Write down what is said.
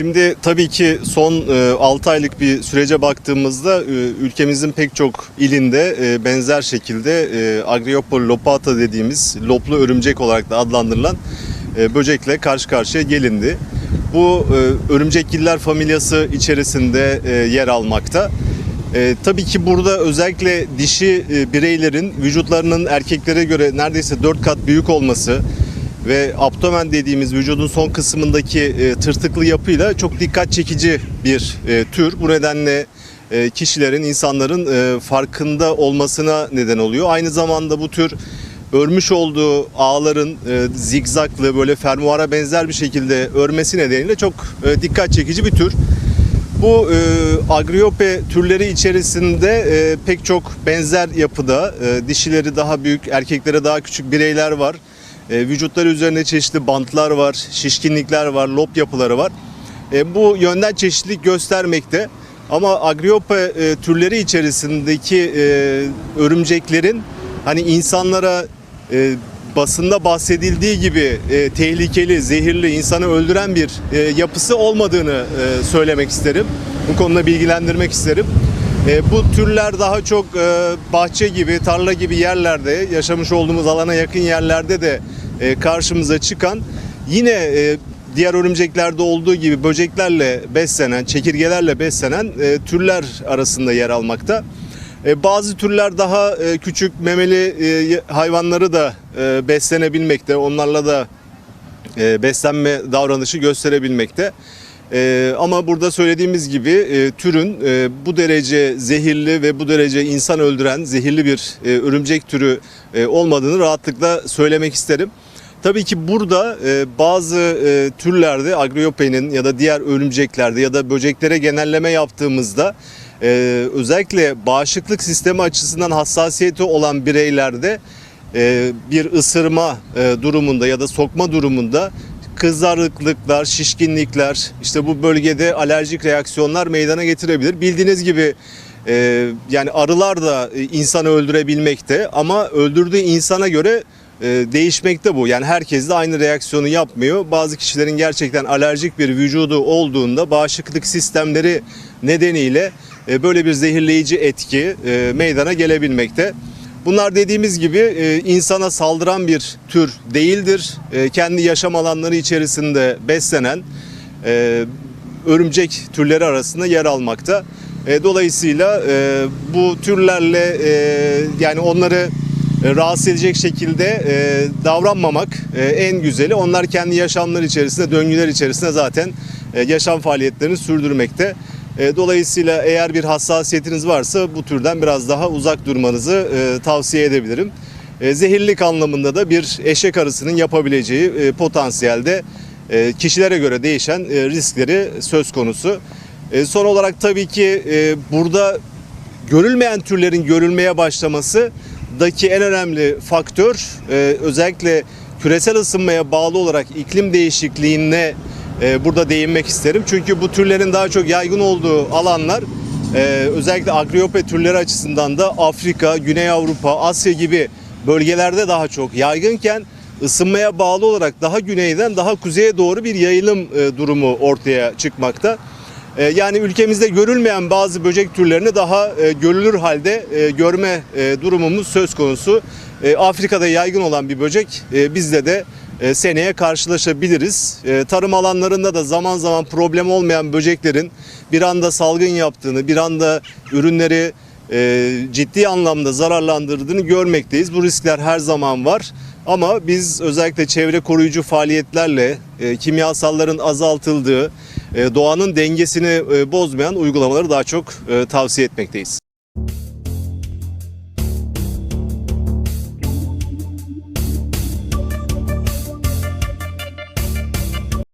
Şimdi tabii ki son e, 6 aylık bir sürece baktığımızda e, ülkemizin pek çok ilinde e, benzer şekilde e, Agriopol lopata dediğimiz loplu örümcek olarak da adlandırılan e, böcekle karşı karşıya gelindi. Bu e, örümcekgiller familyası içerisinde e, yer almakta. E, tabii ki burada özellikle dişi e, bireylerin vücutlarının erkeklere göre neredeyse 4 kat büyük olması ve abdomen dediğimiz vücudun son kısmındaki e, tırtıklı yapıyla çok dikkat çekici bir e, tür. Bu nedenle e, kişilerin, insanların e, farkında olmasına neden oluyor. Aynı zamanda bu tür örmüş olduğu ağların e, zigzaklı böyle fermuara benzer bir şekilde örmesi nedeniyle çok e, dikkat çekici bir tür. Bu e, agriope türleri içerisinde e, pek çok benzer yapıda e, dişileri daha büyük, erkekleri daha küçük bireyler var. E, vücutları üzerinde çeşitli bantlar var, şişkinlikler var, lop yapıları var. E, bu yönden çeşitlilik göstermekte. Ama agriope e, türleri içerisindeki e, örümceklerin hani insanlara e, basında bahsedildiği gibi e, tehlikeli, zehirli, insanı öldüren bir e, yapısı olmadığını e, söylemek isterim. Bu konuda bilgilendirmek isterim. E, bu türler daha çok e, bahçe gibi, tarla gibi yerlerde, yaşamış olduğumuz alana yakın yerlerde de e, karşımıza çıkan yine e, diğer örümceklerde olduğu gibi böceklerle beslenen, çekirgelerle beslenen e, türler arasında yer almakta. E, Bazı türler daha e, küçük memeli e, hayvanları da e, beslenebilmekte. Onlarla da e, beslenme davranışı gösterebilmekte. E, ama burada söylediğimiz gibi e, türün e, bu derece zehirli ve bu derece insan öldüren zehirli bir e, örümcek türü e, olmadığını rahatlıkla söylemek isterim. Tabii ki burada e, bazı e, türlerde agriopenin ya da diğer örümceklerde ya da böceklere genelleme yaptığımızda e, özellikle bağışıklık sistemi açısından hassasiyeti olan bireylerde e, bir ısırma e, durumunda ya da sokma durumunda kızarıklıklar, şişkinlikler, işte bu bölgede alerjik reaksiyonlar meydana getirebilir. Bildiğiniz gibi e, yani arılar da e, insanı öldürebilmekte ama öldürdüğü insana göre e, değişmekte bu. Yani herkes de aynı reaksiyonu yapmıyor. Bazı kişilerin gerçekten alerjik bir vücudu olduğunda bağışıklık sistemleri nedeniyle e, böyle bir zehirleyici etki e, meydana gelebilmekte. Bunlar dediğimiz gibi e, insana saldıran bir tür değildir. E, kendi yaşam alanları içerisinde beslenen e, örümcek türleri arasında yer almakta. Dolayısıyla bu türlerle yani onları rahatsız edecek şekilde davranmamak en güzeli. Onlar kendi yaşamları içerisinde, döngüler içerisinde zaten yaşam faaliyetlerini sürdürmekte. E, Dolayısıyla eğer bir hassasiyetiniz varsa bu türden biraz daha uzak durmanızı e, tavsiye edebilirim. E, Zehirlilik anlamında da bir eşek arısının yapabileceği e, potansiyelde kişilere göre değişen riskleri söz konusu. Son olarak tabii ki burada görülmeyen türlerin görülmeye başlaması daki en önemli faktör özellikle küresel ısınmaya bağlı olarak iklim değişikliğine e, burada değinmek isterim. Çünkü bu türlerin daha çok yaygın olduğu alanlar e, özellikle agriope türleri açısından da Afrika, Güney Avrupa, Asya gibi bölgelerde daha çok yaygınken ısınmaya bağlı olarak daha güneyden daha kuzeye doğru bir yayılım e, durumu ortaya çıkmakta. Yani ülkemizde görülmeyen bazı böcek türlerini daha görülür halde görme durumumuz söz konusu. Afrika'da yaygın olan bir böcek bizde de e, seneye karşılaşabiliriz. E, Tarım alanlarında da zaman zaman problem olmayan böceklerin bir anda salgın yaptığını, bir anda ürünleri e, ciddi anlamda zararlandırdığını görmekteyiz. Bu riskler her zaman var. Ama biz özellikle çevre koruyucu faaliyetlerle kimyasalların azaltıldığı, doğanın dengesini bozmayan uygulamaları daha çok tavsiye etmekteyiz.